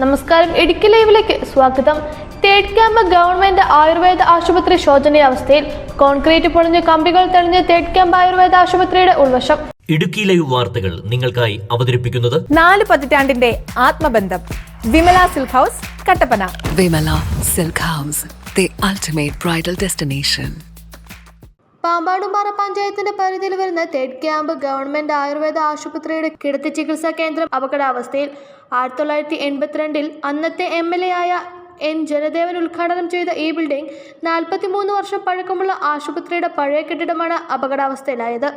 നമസ്കാരം. ഇടുക്കി ലൈവിലേക്ക് സ്വാഗതം. തേഡ് ക്യാമ്പ് ഗവൺമെന്റ് ആയുർവേദ ആശുപത്രി ശോചനീയാവസ്ഥയിൽ കോൺക്രീറ്റ് പൊളിഞ്ഞ് കമ്പികൾ തെളിഞ്ഞ് തേഡ് ക്യാമ്പ് ആയുർവേദ ആശുപത്രിയുടെ ഉൾവശം. ഇടുക്കി ലൈവ് വാർത്തകൾ നിങ്ങൾക്കായി അവതരിപ്പിക്കുന്നത് നാല് പതിറ്റാണ്ടിന്റെ ആത്മബന്ധം. Vimala silk house Kattappana. Vimala silk house the ultimate bridal destination. Pampadumpara പഞ്ചായത്തിന്റെ പരിധിയിൽ വരുന്ന തേഡ് ക്യാമ്പ് ഗവൺമെന്റ് ആയുർവേദ ആശുപത്രിയുടെ കിടത്തി ചികിത്സാ കേന്ദ്രം അപകടാവസ്ഥയിൽ ആയിരത്തി തൊള്ളായിരത്തി എൺപത്തിരണ്ടിൽ അന്നത്തെ എം എൽ എ ആയ എൻ ജനദേവൻ ഉദ്ഘാടനം ചെയ്ത ഈ ബിൽഡിംഗ് നാൽപ്പത്തിമൂന്ന് വർഷം പഴക്കമുള്ള ആശുപത്രിയുടെ പഴയ കെട്ടിടമാണ് അപകടാവസ്ഥയിലായത്.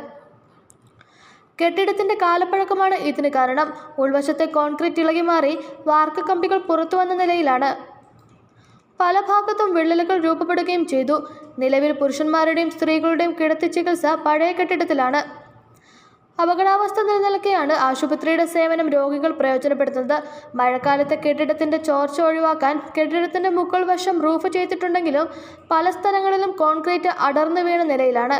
കെട്ടിടത്തിന്റെ കാലപ്പഴക്കമാണ് ഇതിന് കാരണം. ഉൾവശത്തെ കോൺക്രീറ്റ് ഇളകി മാറി വാർക്ക കമ്പികൾ പുറത്തു വന്ന നിലയിലാണ് പല ഭാഗത്തും വിള്ളലുകൾ രൂപപ്പെടുകയും ചെയ്തു. നിലവിൽ പുരുഷന്മാരുടെയും സ്ത്രീകളുടെയും കിടത്തി ചികിത്സ പഴയ കെട്ടിടത്തിലാണ്. അപകടാവസ്ഥ നിലനിൽക്കെയാണ് ആശുപത്രിയുടെ സേവനം രോഗികൾ പ്രയോജനപ്പെടുത്തുന്നത്. മഴക്കാലത്തെ കെട്ടിടത്തിന്റെ ചോർച്ച ഒഴിവാക്കാൻ കെട്ടിടത്തിന്റെ മുകൾ വശം റൂഫ് ചെയ്തിട്ടുണ്ടെങ്കിലും പല സ്ഥലങ്ങളിലും കോൺക്രീറ്റ് അടർന്നു വീണ നിലയിലാണ്.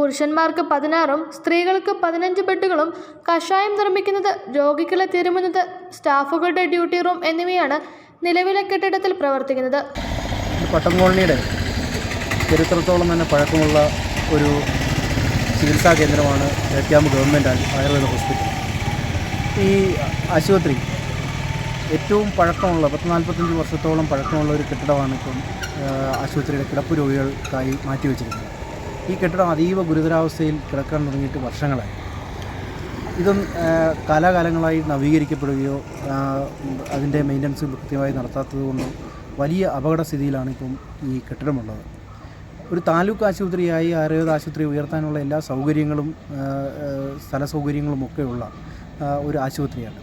പുരുഷന്മാർക്ക് പതിനാറും സ്ത്രീകൾക്ക് പതിനഞ്ച് ബെഡുകളും കഷായം നിർമ്മിക്കുന്നത് രോഗികളെ തിരുമുന്നത് സ്റ്റാഫുകളുടെ ഡ്യൂട്ടി റൂം എന്നിവയാണ് നിലവിലെ കെട്ടിടത്തിൽ പ്രവർത്തിക്കുന്നത്. പട്ടം കോളനിയുടെ ചരിത്രത്തോളം തന്നെ പഴക്കമുള്ള ഒരു ചികിത്സാ കേന്ദ്രമാണ് ഏത്യാമ്പ് ഗവൺമെന്റ് ആയുർവേദ ഹോസ്പിറ്റൽ. ഈ ആശുപത്രി ഏറ്റവും പഴക്കമുള്ള പത്ത് നാൽപ്പത്തഞ്ച് വർഷത്തോളം പഴക്കമുള്ള ഒരു കെട്ടിടമാണ് ഇപ്പം ആശുപത്രിയുടെ കിടപ്പ് രോഗികൾക്കായി മാറ്റിവെച്ചിരിക്കുന്നത്. ഈ കെട്ടിടം അതീവ ഗുരുതരാവസ്ഥയിൽ കിടക്കാൻ തുടങ്ങിയിട്ട് വർഷങ്ങളായി. ഇതും കാലാകാലങ്ങളായി നവീകരിക്കപ്പെടുകയോ അതിന്റെ മെയിന്റനൻസ് കൃത്യമായി നടത്താത്തത് കൊണ്ടും വലിയ അപകടസ്ഥിതിയിലാണ് ഇപ്പം ഈ കെട്ടിടമുള്ളത്. ഒരു താലൂക്ക് ആശുപത്രിയായി ആയുർവേദ ആശുപത്രി ഉയർത്താനുള്ള എല്ലാ സൗകര്യങ്ങളും സ്ഥല സൗകര്യങ്ങളും ഒക്കെയുള്ള ഒരു ആശുപത്രിയാണ്.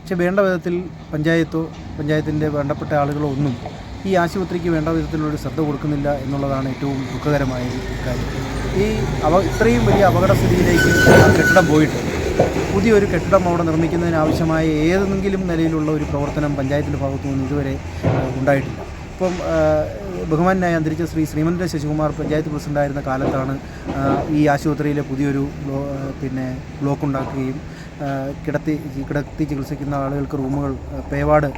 പക്ഷേ വേണ്ട വിധത്തിൽ പഞ്ചായത്തോ പഞ്ചായത്തിന്റെ വേണ്ടപ്പെട്ട ആളുകളോ ഒന്നും ഈ ആശുപത്രിക്ക് വേണ്ട വിധത്തിലുള്ളൊരു ശ്രദ്ധ കൊടുക്കുന്നില്ല എന്നുള്ളതാണ് ഏറ്റവും ദുഃഖകരമായ കാര്യം. ഈ അവ ഇത്രയും വലിയ അപകടസ്ഥിതിയിലേക്ക് കെട്ടിടം പോയിട്ട് പുതിയൊരു കെട്ടിടം അവിടെ നിർമ്മിക്കുന്നതിന് ആവശ്യമായ ഏതെങ്കിലും നിലയിലുള്ള ഒരു പ്രവർത്തനം പഞ്ചായത്തിന്റെ ഭാഗത്തു നിന്ന് ഇതുവരെ ഉണ്ടായിട്ടില്ല. ഇപ്പം ബഹുമാനായ അന്തരിച്ച ശ്രീ ശ്രീമന്ത ശശികുമാർ പഞ്ചായത്ത് പ്രസിഡന്റായിരുന്ന കാലത്താണ് ഈ ആശുപത്രിയിലെ പുതിയൊരു പിന്നെ ബ്ലോക്ക് ഉണ്ടാക്കുകയും കിടത്തി കിടത്തി ചികിത്സിക്കുന്ന ആളുകൾക്ക് റൂമുകൾ പേവാട്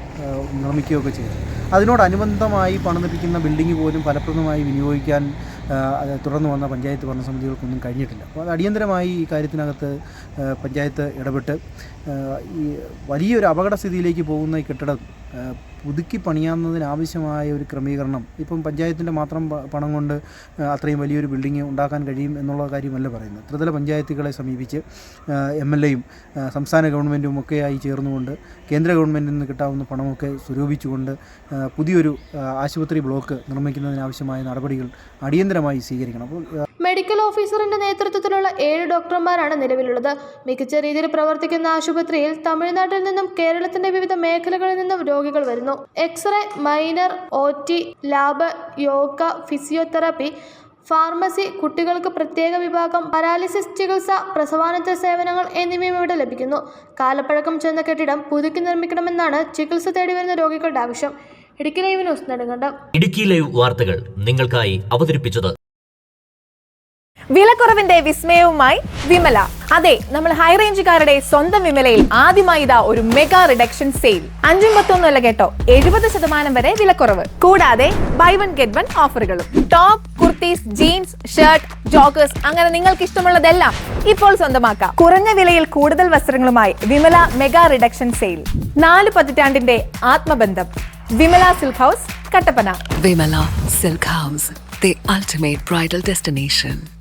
നിർമ്മിക്കുകയൊക്കെ ചെയ്തു. അതിനോടനുബന്ധമായി പണിതിപ്പിക്കുന്ന ബിൽഡിംഗ് പോലും ഫലപ്രദമായി വിനിയോഗിക്കാൻ തുടർന്നു വന്ന പഞ്ചായത്ത് ഭരണസമിതികൾക്കൊന്നും കഴിഞ്ഞിട്ടില്ല. അപ്പോൾ അത് അടിയന്തരമായി ഈ കാര്യത്തിനകത്ത് പഞ്ചായത്ത് ഇടപെട്ട് ഈ വലിയൊരു അപകടസ്ഥിതിയിലേക്ക് പോകുന്ന ഈ കെട്ടിടം പുതുക്കി പണിയാവുന്നതിനാവശ്യമായ ഒരു ക്രമീകരണം. ഇപ്പം പഞ്ചായത്തിന്റെ മാത്രം പണം കൊണ്ട് അത്രയും വലിയൊരു ബിൽഡിംഗ് ഉണ്ടാക്കാൻ കഴിയും എന്നുള്ള കാര്യമല്ല പറയുന്നത്. ത്രിതല പഞ്ചായത്തുകളെ സമീപിച്ച് എം എൽ എയും സംസ്ഥാന ഗവൺമെന്റും ഒക്കെയായി ചേർന്നുകൊണ്ട് കേന്ദ്ര ഗവൺമെന്റിൽ നിന്ന് കിട്ടാവുന്ന പണമൊക്കെ സ്വരൂപിച്ചുകൊണ്ട് പുതിയൊരു ആശുപത്രി ബ്ലോക്ക് നിർമ്മിക്കുന്നതിനാവശ്യമായ നടപടികൾ അടിയന്തരമായി സ്വീകരിക്കണം. അപ്പോൾ മെഡിക്കൽ ഓഫീസറിന്റെ നേതൃത്വത്തിലുള്ള ഏഴ് ഡോക്ടർമാരാണ് നിലവിലുള്ളത്. മികച്ച രീതിയിൽ പ്രവർത്തിക്കുന്ന ആശുപത്രിയിൽ തമിഴ്നാട്ടിൽ നിന്നും കേരളത്തിന്റെ വിവിധ മേഖലകളിൽ നിന്നും രോഗികൾ വരുന്നു. X ray minor O T lab yoga physiotherapy pharmacy കുട്ടികൾക്ക് പ്രത്യേക വിഭാഗം പാരാലിസിസ് ചികിത്സ പ്രസവാനന്തര സേവനങ്ങൾ എന്നിവയും ഇവിടെ ലഭിക്കുന്നു. കാലപ്പഴക്കം ചെന്ന കെട്ടിടം പുതുക്കി നിർമ്മിക്കണമെന്നാണ് ചികിത്സ തേടി വരുന്ന രോഗികളുടെ ആവശ്യം. Idukki live news Nedumkandam. Idukki live വാർത്തകൾ നിങ്ങൾക്കായി അവതരിപ്പിച്ചത് വിലക്കുറവിന്റെ വിസ്മയവുമായി വിമല. അതെ നമ്മൾ ഹൈ റേഞ്ചുകാരുടെ സ്വന്തം വിമലയിൽ ആദ്യമായി ഇതാ ഒരു മെഗാ റിഡക്ഷൻ സെയിൽ അഞ്ചും പത്തൊന്നുമല്ല കേട്ടോ എഴുപത് ശതമാനം വരെ വിലക്കുറവ്. കൂടാതെ ബൈ വൺ ഗെറ്റ് വൺ ഓഫറുകളും top kurtis jeans shirt joggers അങ്ങനെ നിങ്ങൾക്ക് ഇഷ്ടമുള്ളതെല്ലാം ഇപ്പോൾ സ്വന്തമാക്കാം. കുറഞ്ഞ വിലയിൽ കൂടുതൽ വസ്ത്രങ്ങളുമായി വിമല മെഗാ റിഡക്ഷൻ സെയിൽ നാല് പതിറ്റാണ്ടിന്റെ ആത്മബന്ധം. Vimala silk house Kattappana. Vimala silk house the ultimate bridal destination.